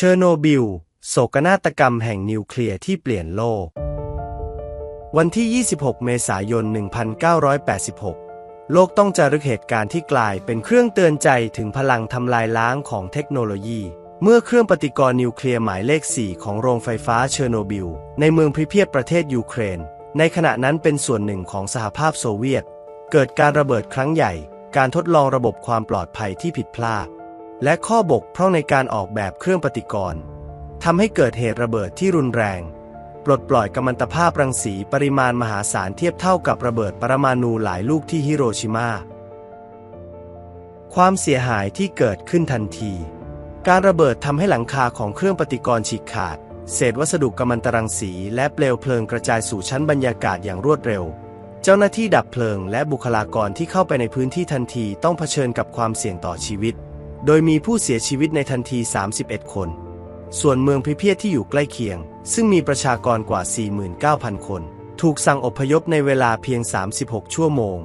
เชอร์โนบิล โศกนาฏกรรมแห่งนิวเคลียร์ที่เปลี่ยนโลก วันที่ 26 เมษายน 1986 โลกต้องจารึกเหตุการณ์ที่กลายเป็นเครื่องเตือนใจถึงพลังทำลายล้างของเทคโนโลยี เมื่อเครื่องปฏิกรณ์นิวเคลียร์หมายเลข 4 ของโรงไฟฟ้าเชอร์โนบิล ในเมืองพริเพียตประเทศยูเครน ในขณะนั้นเป็นส่วนหนึ่งของสหภาพโซเวียต เกิดการระเบิดครั้งใหญ่ การทดลองระบบความปลอดภัยที่ผิดพลาด และข้อบกพร่องในการออกแบบเครื่องปฏิกรณ์ทำให้เกิดเหตุระเบิดที่รุนแรง ปลดปล่อยกัมมันตภาพรังสีปริมาณมหาศาลเทียบเท่ากับระเบิดปรมาณูหลายลูกที่ฮิโรชิมาความเสียหายที่เกิดขึ้นทันที การระเบิดทำให้หลังคาของเครื่องปฏิกรณ์ฉีกขาด เศษวัสดุกัมมันตรังสี และเปลวเพลิงกระจายสู่ชั้นบรรยากาศอย่างรวดเร็ว เจ้าหน้าที่ดับเพลิงและบุคลากรที่เข้าไปในพื้นที่ทันทีต้องเผชิญกับความเสี่ยงต่อชีวิต โดยมีผู้เสียชีวิตในทันที 31 คน ส่วนเมืองพิเพียทที่อยู่ใกล้เคียง ซึ่งมีประชากรกว่า 49,000 คน ถูกสั่งอพยพในเวลาเพียง 36 ชั่วโมง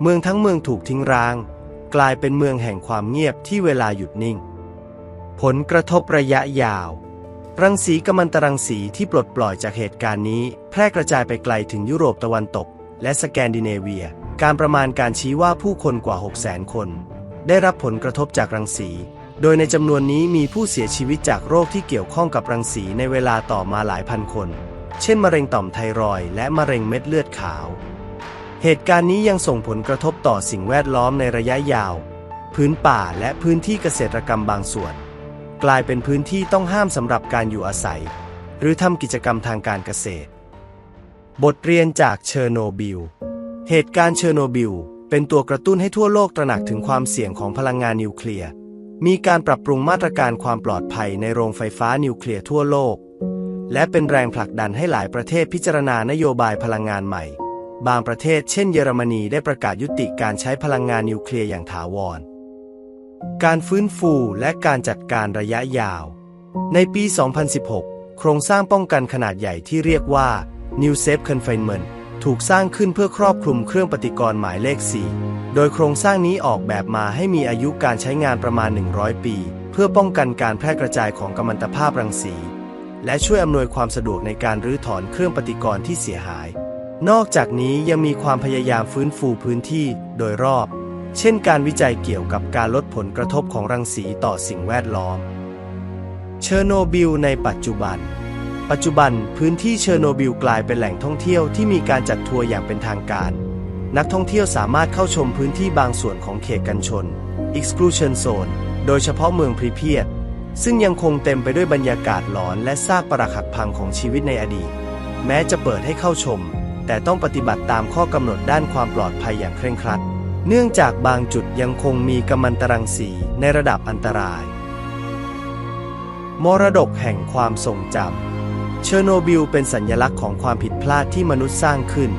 เมืองทั้งเมืองถูกทิ้งร้าง กลายเป็นเมืองแห่งความเงียบที่เวลาหยุดนิ่ง ผลกระทบระยะยาว รังสีกัมมันตรังสีที่ปลดปล่อยจากเหตุการณ์นี้ แพร่กระจายไปไกลถึงยุโรปตะวันตก และสแกนดิเนเวีย การประมาณการชี้ว่าผู้คนกว่า 600,000 คน ได้รับผลกระทบจากรังสี โดยในจำนวนนี้มีผู้เสียชีวิตจากโรคที่เกี่ยวข้องกับรังสีในเวลาต่อมาหลายพันคน เช่นมะเร็งต่อมไทรอยด์และมะเร็งเม็ดเลือดขาว เหตุการณ์นี้ยังส่งผลกระทบต่อสิ่งแวดล้อมในระยะยาว พื้นป่าและพื้นที่เกษตรกรรมบางส่วน กลายเป็นพื้นที่ต้องห้ามสำหรับการอยู่อาศัย หรือทำกิจกรรมทางการเกษตร บทเรียนจากเชอร์โนบิล เหตุการณ์เชอร์โนบิล เป็นตัวกระตุ้นให้ทั่วโลกตระหนักถึงความเสี่ยงของพลังงานนิวเคลียร์ มีการปรับปรุงมาตรการความปลอดภัยในโรงไฟฟ้านิวเคลียร์ทั่วโลก และเป็นแรงผลักดันให้หลายประเทศพิจารณานโยบายพลังงานใหม่ บางประเทศเช่นเยอรมนีได้ประกาศยุติการใช้พลังงานนิวเคลียร์อย่างถาวร การฟื้นฟูและการจัดการระยะยาว ในปี 2016 โครงสร้างป้องกันขนาดใหญ่ที่เรียกว่า New Safe Confinement ถูกสร้างขึ้นเพื่อครอบคลุมเครื่องปฏิกรณ์หมายเลข 4 โดยโครงสร้างนี้ออกแบบมาให้มีอายุการใช้งานประมาณ 100 ปี เพื่อป้องกันการแพร่กระจายของกัมมันตภาพรังสี และช่วยอำนวยความสะดวกในการรื้อถอนเครื่องปฏิกรณ์ที่เสียหาย นอกจากนี้ยังมีความพยายามฟื้นฟูพื้นที่โดยรอบ เช่น การวิจัยเกี่ยวกับการลดผลกระทบของรังสีต่อสิ่งแวดล้อม เชอร์โนบิลในปัจจุบัน ปัจจุบันพื้นที่เชอร์โนบิลกลายเป็นแหล่งท่องเที่ยวที่มีการจัดทัวร์อย่างเป็นทางการ นักท่องเที่ยวสามารถเข้าชมพื้นที่บางส่วนของเขตกันชน exclusion zone โดยเฉพาะเมืองพรีเพียตซึ่งยังคงเต็มไปด้วยบรรยากาศหลอนและซากปรักหักพังของชีวิตในอดีต แม้จะเปิดให้เข้าชม แต่ต้องปฏิบัติตามข้อกำหนดด้านความปลอดภัยอย่างเคร่งครัด เนื่องจากบางจุดยังคงมีกัมมันตรังสีในระดับอันตราย มรดกแห่งความทรงจำ เชอร์โนบิลเป็นสัญลักษณ์ของความผิดพลาดที่มนุษย์สร้างขึ้น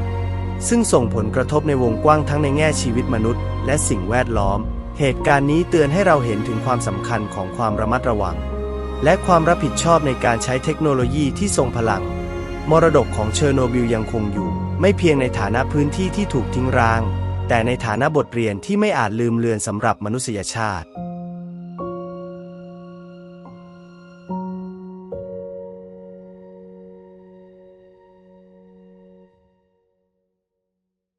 ซึ่งส่งผลกระทบในวงกว้างทั้งในแง่ชีวิตมนุษย์ และสิ่งแวดล้อม เหตุการณ์นี้เตือนให้เราเห็นถึงความสำคัญของความระมัดระวัง และความรับผิดชอบในการใช้เทคโนโลยีที่ทรงพลัง มรดกของเชอร์โนบิลยังคงอยู่ ไม่เพียงในฐานะพื้นที่ที่ถูกทิ้งร้าง แต่ในฐานะบทเรียนที่ไม่อาจลืมเลือนสำหรับมนุษยชาติ